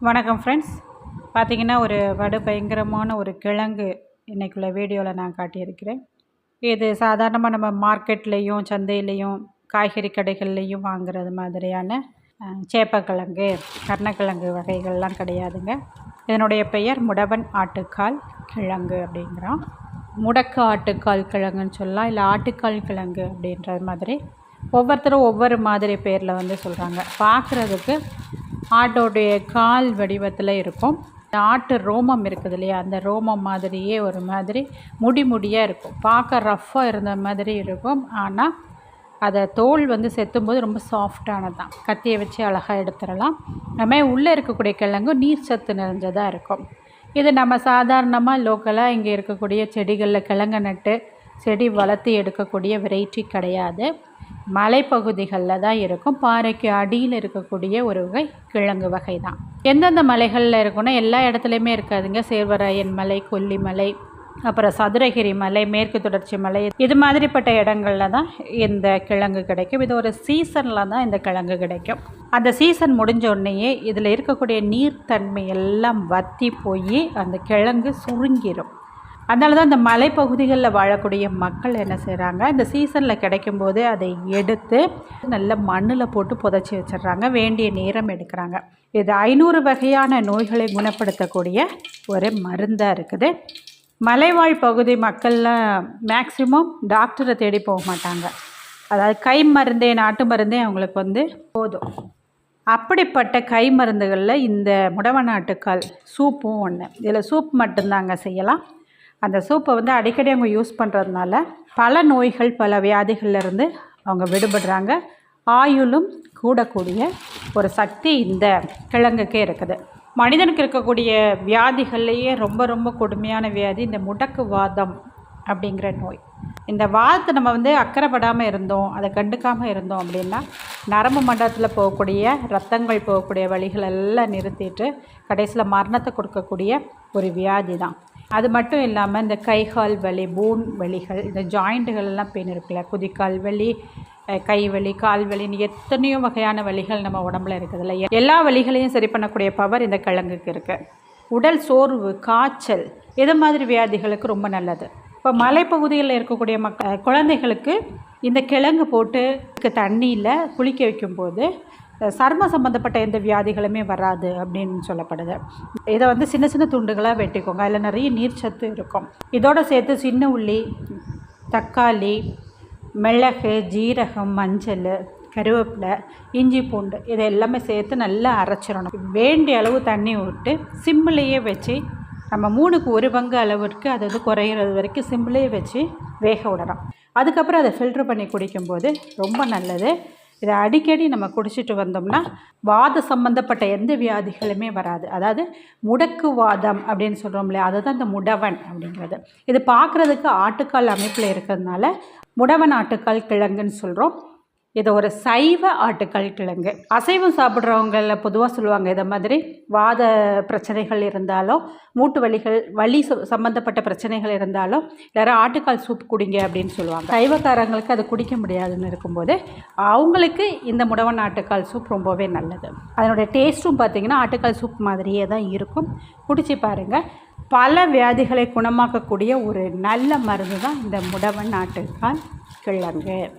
வணக்கம் ஃப்ரெண்ட்ஸ் பார்த்திங்கன்னா ஒரு வடு பயங்கரமான ஒரு கிழங்கு இன்றைக்குள்ள வீடியோவில் நான் காட்டியிருக்கிறேன். இது சாதாரணமாக நம்ம மார்க்கெட்லேயும் சந்தையிலையும் காய்கறி கடைகள்லேயும் வாங்குறது மாதிரியான சேப்பக்கிழங்கு கர்ணக்கிழங்கு வகைகள்லாம் கிடையாதுங்க. இதனுடைய பெயர் முடவன் ஆட்டுக்கால் கிழங்கு அப்படிங்கிறோம் முடக்கு ஆட்டுக்கால் கிழங்குன்னு சொல்லலாம் இல்லை ஆட்டுக்கால் கிழங்கு அப்படின்ற மாதிரி ஒவ்வொருத்தரும் ஒவ்வொரு மாதிரி பேரில் வந்து சொல்கிறாங்க பார்க்குறதுக்கு ஆட்டோடைய கால் வடிவத்தில் இருக்கும். இந்த ஆட்டு ரோமம் இருக்குது இல்லையா? அந்த ரோமம் மாதிரியே ஒரு மாதிரி முடி முடியாக இருக்கும். பார்க்க ரஃப்பாக இருந்த மாதிரி இருக்கும். ஆனால் அதை தோல் வந்து செத்தும்போது ரொம்ப சாஃப்டானது தான் கத்தியை வச்சு அழகாக எடுத்துடலாம். அதுமாதிரி உள்ளே இருக்கக்கூடிய கிழங்கு நீர் சத்து நிறைஞ்சதாக இருக்கும். இது நம்ம சாதாரணமாக லோக்கலாக இங்கே இருக்கக்கூடிய செடிகளில் கிழங்கு நட்டு செடி வளர்த்து எடுக்கக்கூடிய வெரைட்டி கிடையாது. மலைப்பகுதிகளில் தான் இருக்கும். பாறைக்கு அடியில் இருக்கக்கூடிய ஒரு வகை கிழங்கு வகை தான் எந்தெந்த மலைகளில் இருக்குன்னா எல்லா இடத்துலையுமே இருக்காதுங்க. சேர்வராயன் மலை கொல்லிமலை அப்புறம் சதுரகிரி மலை மேற்கு தொடர்ச்சி மலை. இது மாதிரிப்பட்ட இடங்களில் தான் இந்த கிழங்கு கிடைக்கும். இது ஒரு சீசனில் தான் இந்த கிழங்கு கிடைக்கும். அந்த சீசன் முடிஞ்ச உடனேயே இதில் இருக்கக்கூடிய நீர்த்தன்மை எல்லாம் வற்றி போய் அந்த கிழங்கு சுருங்கிடும் அதனால தான் இந்த மலைப்பகுதிகளில் வாழக்கூடிய மக்கள் என்ன செய்கிறாங்க இந்த சீசனில் கிடைக்கும்போது அதை எடுத்து நல்ல மண்ணில் போட்டு புதைச்சி வச்சிடுறாங்க. வேண்டிய நேரம் எடுக்கிறாங்க. இது ஐநூறு வகையான நோய்களை குணப்படுத்தக்கூடிய ஒரு மருந்தாக இருக்குது. மலைவாழ் பகுதி மக்கள்லாம் மேக்சிமம் டாக்டரை தேடி போக மாட்டாங்க. அதாவது கை மருந்தே நாட்டு மருந்தே அவங்களுக்கு வந்து போதும். அப்படிப்பட்ட கை மருந்துகளில் இந்த முடவநாட்டுக்கால் சூப்பும் ஒன்று இதில் சூப் மட்டும்தாங்க செய்யலாம். அந்த சூப்பை வந்து அடிக்கடி அவங்க யூஸ் பண்ணுறதுனால பல நோய்கள் பல வியாதிகள்லேருந்து அவங்க விடுபடுறாங்க. ஆயுளும் கூடக்கூடிய ஒரு சக்தி இந்த கிழங்குக்கே இருக்குது. மனிதனுக்கு இருக்கக்கூடிய வியாதிகள்லேயே ரொம்ப ரொம்ப கொடுமையான வியாதி இந்த முடக்கு வாதம் அப்படிங்கிற நோய். இந்த வாதத்தை நம்ம வந்து அக்கறைப்படாமல் இருந்தோம் அதை கண்டுக்காமல் இருந்தோம் அப்படின்னா நரம்பு மண்டலத்தில் போகக்கூடிய ரத்தங்கள் போகக்கூடிய வழிகள் எல்லாம் நிறுத்திட்டு கடைசியில் மரணத்தை கொடுக்கக்கூடிய ஒரு வியாதி தான் அது மட்டும் இல்லாமல் இந்த கைகால் வலி போன் வலிகள் இந்த ஜாயிண்ட்டுகள் எல்லாம் பெயின் இருக்குல்ல? குதிக்கால் வலி கை வலி கால் வலின்னு எத்தனையோ வகையான வலிகள் நம்ம உடம்புல இருக்குதுல்ல? எல்லா வலிகளையும் சரி பண்ணக்கூடிய பவர் இந்த கிழங்குக்கு இருக்குது உடல் சோர்வு காய்ச்சல் இது மாதிரி வியாதிகளுக்கு ரொம்ப நல்லது. இப்போ மலைப்பகுதியில் இருக்கக்கூடிய மக் குழந்தைகளுக்கு இந்த கிழங்கு போட்டு தண்ணியில் குளிக்க வைக்கும்போது சர்ம சம்மந்தப்பட்ட எந்த வியாதிகளுமே வராது அப்படின்னு சொல்லப்படுது. இதை வந்து சின்ன சின்ன துண்டுகளாக வெட்டிக்கோங்க. அதில் நிறைய நீர்ச்சத்து இருக்கும். இதோட சேர்த்து சின்ன உள்ளி தக்காளி மிளகு ஜீரகம் மஞ்சள் கருவேப்பிலை இஞ்சி பூண்டு இதை எல்லாமே சேர்த்து நல்லா அரைச்சிடணும். வேண்டிய அளவு தண்ணி விட்டு சிம்மிலேயே வச்சு நம்ம மூணுக்கு ஒரு பங்கு அளவிற்கு அது வந்து குறையிறது வரைக்கும் சிம்மிலேயே வச்சு வேக விடணும். அதுக்கப்புறம் அதை ஃபில்ட்ரு பண்ணி குடிக்கும்போது ரொம்ப நல்லது. இதை அடிக்கடி நம்ம குடிச்சிட்டு வந்தோம்னா வாத சம்பந்தப்பட்ட எந்த வியாதிகளுமே வராது. அதாவது முடக்கு வாதம் அப்படின்னு சொல்கிறோம் இல்லையா அதுதான் இந்த முடவன் அப்படிங்கிறது. இது பார்க்குறதுக்கு ஆட்டுக்கால் அமைப்பில் இருக்கிறதுனால முடவன் ஆட்டுக்கால் கிழங்குன்னு சொல்கிறோம் இது ஒரு சைவ ஆட்டுக்கால் கிழங்கு. அசைவம் சாப்பிட்றவங்கள பொதுவாக சொல்லுவாங்க இதை மாதிரி வாத பிரச்சனைகள் இருந்தாலோ மூட்டு வலிகள் வலி ச- சம்மந்தப்பட்ட பிரச்சனைகள் இருந்தாலோ யாராவது ஆட்டுக்கால் சூப் குடிங்க அப்படின்னு சொல்லுவாங்க. சைவக்காரங்களுக்கு அது குடிக்க முடியாதுன்னு இருக்கும்போது அவங்களுக்கு இந்த முடவன் ஆட்டுக்கால் சூப் ரொம்பவே நல்லது. அதனுடைய டேஸ்ட்டும் பார்த்தீங்கன்னா ஆட்டுக்கால் சூப் மாதிரியே தான் இருக்கும். குடிச்சு பாருங்கள் பல வியாதிகளை குணமாக்கக்கூடிய ஒரு நல்ல மருந்து தான் இந்த முடவன் ஆட்டுக்கால் கிழங்கு.